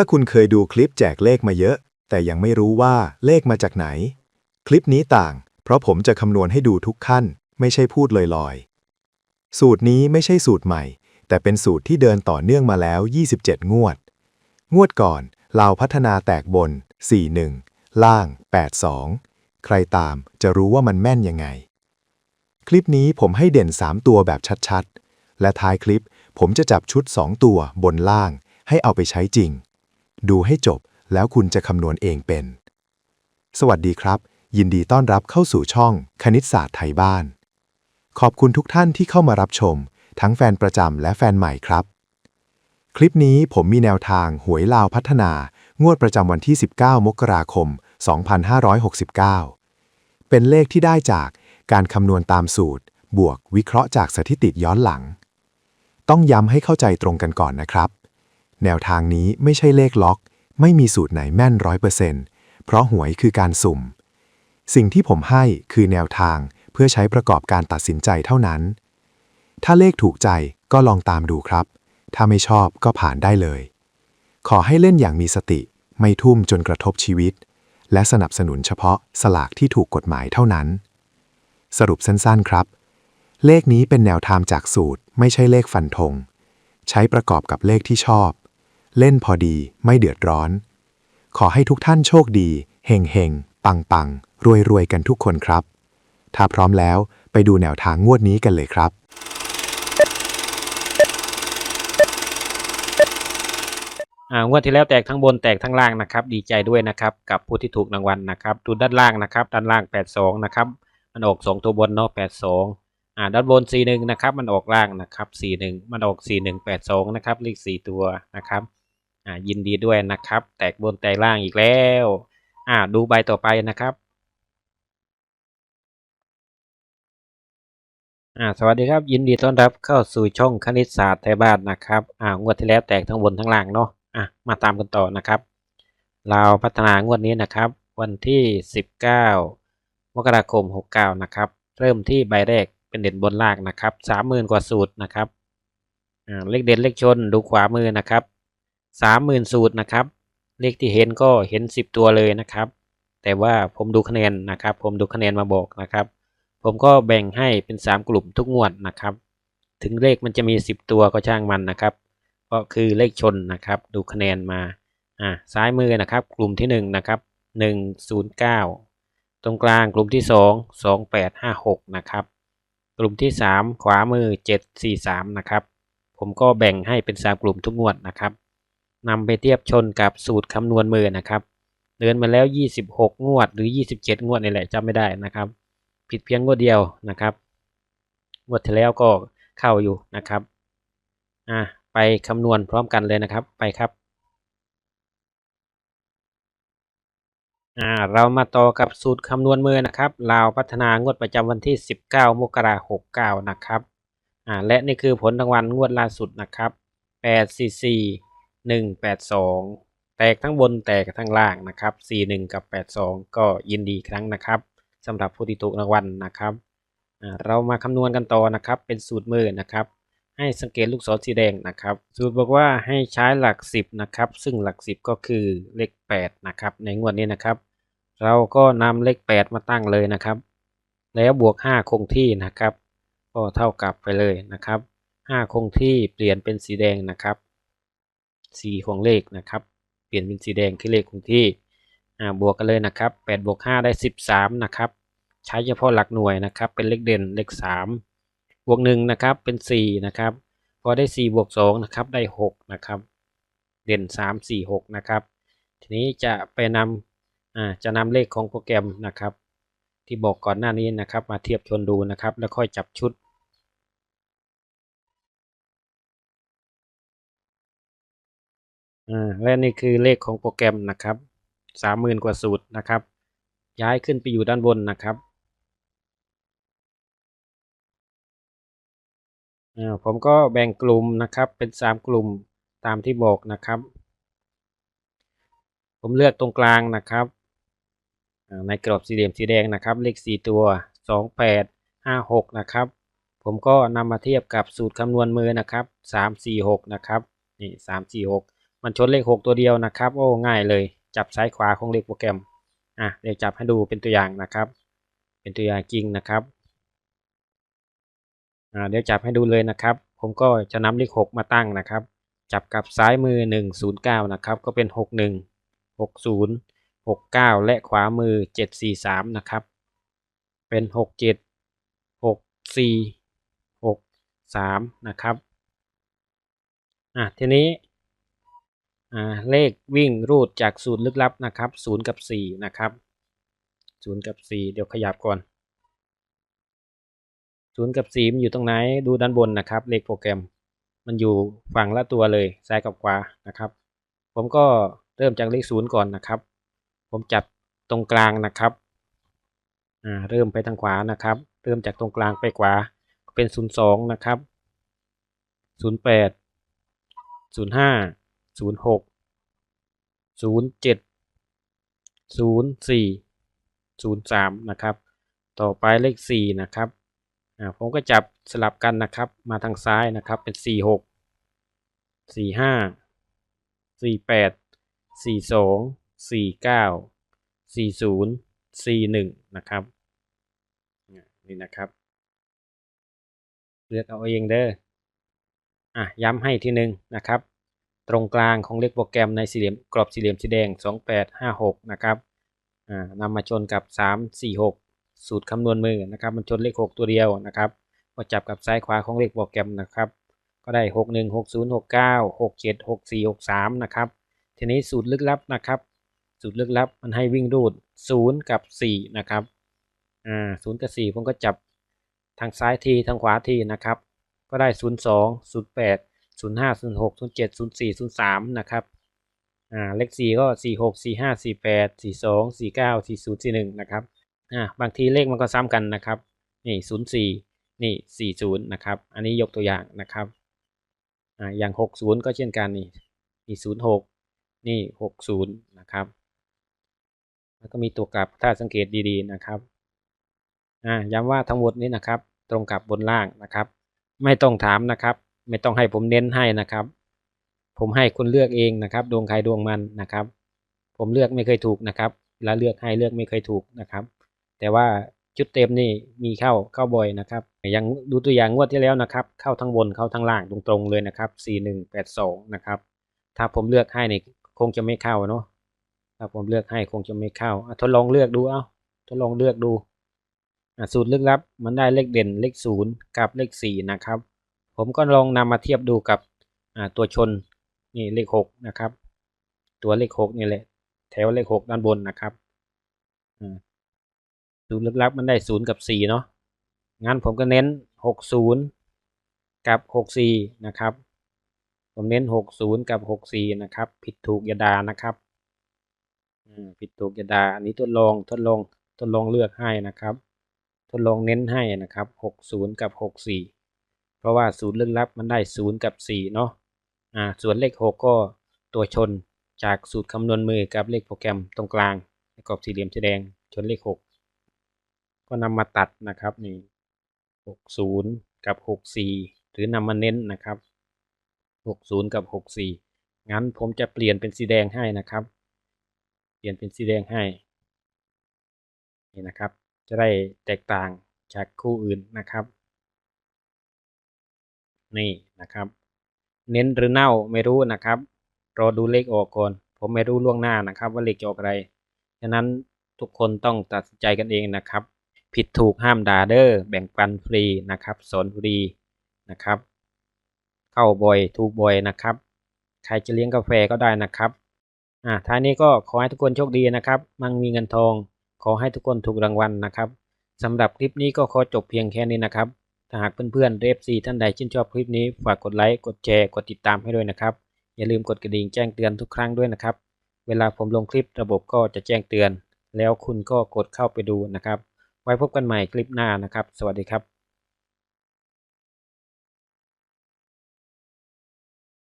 ถ้าคุณเคยดูคลิปแจกเลขมาเยอะ แต่ยังไม่รู้ว่าเลขมาจากไหน คลิปนี้ต่าง เพราะผมจะคำนวณให้ดูทุกขั้น ไม่ใช่พูดลอยๆ สูตรนี้ไม่ใช่สูตรใหม่ แต่เป็นสูตรที่เดินต่อเนื่องมาแล้ว 27 งวด งวดก่อนเราพัฒนาแตกบน 41 ล่าง 82 ใครตามจะรู้ว่ามันแม่นยังไง คลิปนี้ผมให้เด่น 3 ตัวแบบชัดๆ และท้ายคลิปผมจะจับชุด 2 ตัวบนล่างให้เอาไปใช้จริง ดูให้จบแล้วคุณจะคำนวณเองเป็น สวัสดีครับ ยินดีต้อนรับเข้าสู่ช่องคณิตศาสตร์ไทยบ้าน ขอบคุณทุกท่านที่เข้ามารับชม ทั้งแฟนประจำและแฟนใหม่ครับ คลิปนี้ผมมีแนวทางหวยลาวพัฒนา งวดประจำวันที่ 19 มกราคม 2569 เป็นเลขที่ได้จากการคำนวณตามสูตร บวกวิเคราะห์จากสถิติย้อนหลัง ต้องย้ำให้เข้าใจตรงกันก่อนนะครับ แนวทางนี้ไม่ใช่เลขล็อก ไม่มีสูตรไหนแม่นร้อยเปอร์เซ็นต์เพราะหวยคือการสุ่ม สิ่งที่ผมให้คือแนวทางเพื่อใช้ประกอบการตัดสินใจเท่านั้น ถ้าเลขถูกใจก็ลองตามดูครับ ถ้าไม่ชอบก็ผ่านได้เลย ขอให้เล่นอย่างมีสติ ไม่ทุ่มจนกระทบชีวิต และสนับสนุนเฉพาะสลากที่ถูกกฎหมายเท่านั้น สรุปสั้นๆครับ เลขนี้เป็นแนวทางจากสูตร ไม่ใช่เลขฟันธง ใช้ประกอบกับเลขที่ชอบ เล่นพอดีไม่เดือดร้อน ขอให้ทุกท่านโชคดีเฮงเฮงปังปังรวยรวยกันทุกคนครับ ถ้าพร้อมแล้วไปดูแนวทางงวดนี้กันเลยครับ อ่างวดที่แล้วแตกทั้งบนแตกทั้งล่างนะครับ ดีใจด้วยนะครับ กับผู้ที่ถูกรางวัลนะครับดูด้านล่างนะครับ ด้านล่าง 82 นะครับ มันออก 2 ตัวบนเนาะ82 อ่าด้านบน 41 นะครับ มันออกล่างนะครับ 41 มันออก 4182 นะครับเลข4ตัวนะครับ อ่ายินดีด้วยนะครับ แตกบนแตกล่างอีกแล้ว อ่าดูใบต่อไปนะครับอ่าสวัสดีครับ ยินดีต้อนรับเข้าสู่ช่องคณิตศาสตร์ไทยบ้านนะครับอ่างวดที่แล้วแตกทั้งบนทั้งล่างเนาะอะมาตามกันต่อนะครับ เราพัฒนางวดนี้นะครับ วันที่ 19 มกราคม 69 นะครับ เริ่มที่ใบแรกเป็นเด่นบนล่างนะครับ 30,000 กว่าสูตรนะครับอ่าเลขเด่นเลขชนดูขวามือนะครับ 30,000สูตรนะครับ เลขที่เห็นก็เห็น10ตัวเลยนะครับ แต่ว่าผมดูคะแนนนะครับ ผมดูคะแนนมาบอกนะครับ ผมก็แบ่งให้เป็น3กลุ่มทุกงวดนะครับ ถึงเลขมันจะมี10ตัวก็ช่างมันนะครับ ก็คือเลขชนนะครับ ดูคะแนนมาอ่าซ้ายมือนะครับ กลุ่มที่1นะครับ109ตรงกลางกลุ่มที่2 2856นะครับ กลุ่มที่3ขวามือ743นะครับ ผมก็แบ่งให้เป็น3กลุ่มทุกงวดนะครับ นำไปเทียบชนกับสูตรคำนวณมือนะครับ เดินมาแล้ว 26 งวดหรือ 27 งวดนี่แหละจำไม่ได้นะครับ ผิดเพียงงวดเดียวนะครับ งวดที่แล้วก็เข้าอยู่นะครับอะไปคำนวณพร้อมกันเลยนะครับไปครับอ่าเรามาต่อกับสูตรคำนวณมือนะครับลาวพัฒนางวดประจำวันที่ 19 มกราคม69 นะครับอ่าและนี่คือผลรางวัลงวดล่าสุดนะครับ844 182 แตกทั้งบนแตกทั้งล่างนะครับ 41 กับ 82 ก็ยินดีครั้งนะครับสำหรับผู้ที่ถูกรางวัลนะครับ เรามาคำนวณกันต่อนะครับ เป็นสูตรมือนะครับ ให้สังเกตลูกศรสีแดงนะครับ สูตรบอกว่าให้ใช้หลัก 10 นะครับ ซึ่งหลัก 10 ก็คือเลข 8 นะครับ ในงวดนี้นะครับ เราก็นำเลข 8 มาตั้งเลยนะครับ แล้วบวก 5 คงที่นะครับ ก็เท่ากับไปเลยนะครับ 5 คงที่เปลี่ยนเป็นสีแดงนะครับ สีของเลขนะครับ เปลี่ยนเป็นสีแดงคือเลขคงที่บวกกันเลยนะครับ8บวก5ได้ 13นะครับใช้เฉพาะหลักหน่วยนะครับ เป็นเลขเด่นเลข3บวก1นะครับเป็น4นะครับพอได้ 4 บวก2นะครับได้6นะครับเด่น 3 4 6นะครับทีนี้จะไปนำอ่าจะนำเลขของโปรแกรมนะครับ ที่บอกก่อนหน้านี้นะครับ มาเทียบชนดูนะครับ แล้วค่อยจับชุด อ่าและนี่คือเลขของโปรแกรมนะครับ30,000กว่าสูตรนะครับ ย้ายขึ้นไปอยู่ด้านบนนะครับผมก็แบ่งกลุ่มนะครับเป็น 3 กลุ่มตามที่บอกนะครับ ผมเลือกตรงกลางนะครับ ในกรอบสี่เหลี่ยมสีแดงนะครับ เลข 4 ตัว 2 8 5 6 นะครับ ผมก็นำมาเทียบกับสูตรคำนวณมือนะครับ 3 4 6 นะครับนี่3 4 6 มันชนเลขหกตัวเดียวนะครับ โอ้ง่ายเลย จับซ้ายขวาของเลขโปรแกรม อะเดี๋ยวจับให้ดูเป็นตัวอย่างนะครับ เป็นตัวอย่างจริงนะครับ อ่าเดี๋ยวจับให้ดูเลยนะครับ ผมก็จะนำเลขหกมาตั้งนะครับ จับกับซ้ายมือหนึ่งศูนย์เก้านะครับ ก็เป็นหกหนึ่งหกศูนย์หกเก้าและขวามือเจ็ดสี่สามนะครับ เป็นหกเจ็ดหกสี่หกสามนะครับ อะทีนี้ เลขวิ่งรูดจากสูตรลึกลับนะครับศูนย์กับสี่นะครับศูนย์กับสี่เดี๋ยวขยับก่อนศูนย์กับสี่มันอยู่ตรงไหนดูด้านบนนะครับ เลขโปรแกรม มันอยู่ฝั่งละตัวเลยซ้ายกับขวานะครับ ผมก็เริ่มจากเลขศูนย์ก่อนนะครับ ผมจับตรงกลางนะครับเริ่มไปทางขวานะครับ เริ่มจากตรงกลางไปขวาเป็นศูนย์สองนะครับศูนย์แปด ศูนย์หกศูนย์เจ็ดศูนย์สี่ศูนย์สามนะครับ ต่อไปเลขสี่นะครับผมก็จับสลับกันนะครับ มาทางซ้ายนะครับเป็นสี่หกสี่ห้าสี่แปดสี่สองสี่เก้าสี่ศูนย์สี่หนึ่งนะครับนี่นะครับเลือกเอาเองเด้ออะย้ำให้ทีหนึ่งนะครับ ตรงกลางของเลขโปรแกรมในสี่เหลี่ยมกรอบสี่เหลี่ยมสีแดง 2856 นะครับอ่านำมาชนกับ 346 สูตรคำนวณมือนะครับ มันชนเลข 6 ตัวเดียวนะครับก็จับกับซ้ายขวาของเลขโปรแกรมนะครับ ก็ได้ 61 60 69 67 64 63 นะครับ ทีนี้สูตรลึกลับนะครับ สูตรลึกลับมันให้วิ่งรูด 0 กับ 4 นะครับ อ่า0กับ 4 ผมก็จับทางซ้ายทีทางขวาทีนะครับ ก็ได้ 02 08 05 06 07 04 03นะครับอ่าเลข4ก็46 45 48 42 49 40 41นะครับอ่าบางทีเลขมันก็ซ้ำกันนะครับนี่04นี่40นะครับอันนี้ยกตัวอย่างนะครับอ่าอย่าง60ก็เช่นกันนี่นี่06นี่60นะครับแล้วก็มีตัวกลับถ้าสังเกตดีๆนะครับอ่าย้ำว่าทั้งหมดนี้นะครับ ตรงกับบนล่างนะครับ ไม่ต้องถามนะครับ ไม่ต้องให้ผมเน้นให้นะครับ ผมให้คุณเลือกเองนะครับ ดวงใครดวงมันนะครับ ผมเลือกไม่เคยถูกนะครับเวลาเลือกให้เลือกไม่เคยถูกนะครับ แต่ว่าชุดเต็มนี่มีเข้าเข้าบ่อยนะครับย่างดูตัวอย่างงวดที่แล้วนะครับ เข้าทั้งบนเข้าทั้งล่างตรงๆเลยนะครับ4182นะครับถ้าผมเลือกให้นี่คงจะไม่เข้าเนาะถ้าผมเลือกให้คงจะไม่เข้าอทดลองเลือกดูเอาทดลองเลือกดูสูตรลึกลับมันได้เลขเด่นเลขศูนย์กับเลขสี่นะครับ ผมก็ลองนำมาเทียบดูกับตัวชนนี่เลขหกนะครับ ตัวเลขหกนี่แหละแถวเลขหกด้านบนนะครับอ่าสูตรลึกลับมันได้ศูนย์กับสี่เนาะงั้นผมก็เน้นหกศูนย์กับหกสี่นะครับ ผมเน้นหกศูนย์กับหกสี่นะครับ ผิดถูกอย่าดานะครับผิดถูกอย่าดาอันนี้ทดลองทดลองทดลองเลือกให้นะครับ ทดลองเน้นให้นะครับหกศูนย์กับหกสี่ เพราะว่าศูนย์ลึกลับมันได้ศูนย์กับสี่เนาะอ่าส่วนเลขหกก็ตัวชนจากสูตรคำนวณมือกับเลขโปรแกรมตรงกลางในกรอบสี่เหลี่ยมสีแดงชนเลขหกก็นำมาตัดนะครับนี่หกศูนย์กับหกสี่หรือนำมาเน้นนะครับหกศูนย์กับหกสี่งั้นผมจะเปลี่ยนเป็นสีแดงให้นะครับ เปลี่ยนเป็นสีแดงให้นี่นะครับ จะได้แตกต่างจากคู่อื่นนะครับ นี่นะครับ เน้นหรือเน่าไม่รู้นะครับรอดูเลขออกก่อนผมไม่รู้ล่วงหน้านะครับ ว่าเลขจะออกอะไรฉะนั้นทุกคนต้องตัดสินใจกันเองนะครับ ผิดถูกห้ามด่าเด้อแบ่งปันฟรีนะครับ สอนฟรีนะครับ เข้าบ่อยถูกบ่อยนะครับ ใครจะเลี้ยงกาแฟก็ได้นะครับอ่าท้ายนี้ก็ขอให้ทุกคนโชคดีนะครับ มั่งมีเงินทอง ขอให้ทุกคนถูกรางวัลนะครับสำหรับคลิปนี้ก็ขอจบเพียงแค่นี้นะครับ ถ้าหากเพื่อนๆเรฟซีท่านใดชื่นชอบคลิปนี้ฝากกดไลค์กดแชร์กดติดตามให้ด้วยนะครับ อย่าลืมกดกระดิ่งแจ้งเตือนทุกครั้งด้วยนะครับ เวลาผมลงคลิประบบก็จะแจ้งเตือน แล้วคุณก็กดเข้าไปดูนะครับ ไว้พบกันใหม่คลิปหน้านะครับ สวัสดีครับ